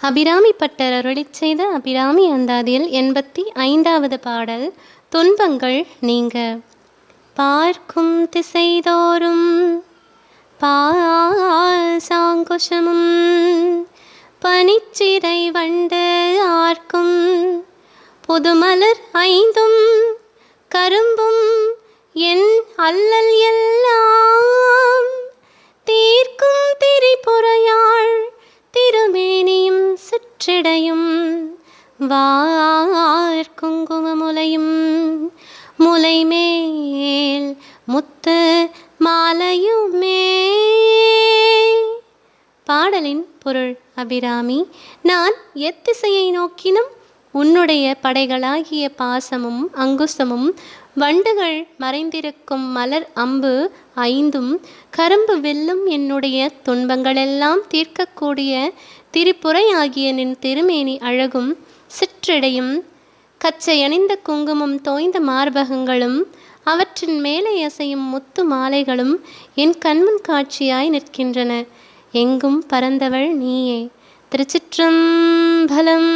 Abirami butter அருளி செய்த அபிராமி அந்தாதியில் எண்பத்தி ஐந்தாவது பாடல் துன்பங்கள் நீங்க. பார்க்கும் திசைதோறும் பால் சாங்குஷமும் பனிச்சிறை வண்டு ஆர்க்கும் புதுமலர் ஐந்தும் கரும்பும் என் அல்லல் எல்லாம் சுற்றிடையும் வார் குங்குமமுலையும் முலைமேல் முத்து மாலையுமே. பாடலின் பொருள் அபிராமி. நான் எத்திசையை நோக்கினும் உன்னுடைய படைகளாகிய பாசமும் அங்குசமும் வண்டுகள் மறைந்திருக்கும் மலர் அம்பு ஐந்தும் கரும்பு வெல்லும் என்னுடைய துன்பங்களெல்லாம் தீர்க்கக்கூடிய திரிபுரை ஆகிய நின் திருமேனி அழகும் சிற்றடையும் கச்சையணிந்த குங்குமம் தோய்ந்த மார்பகங்களும் அவற்றின் மேலே அசையும் முத்து மாலைகளும் என் கண்முன் காட்சியாய் நிற்கின்றன. எங்கும் பறந்தவள் நீயே. திருச்சிற்றம்பலம்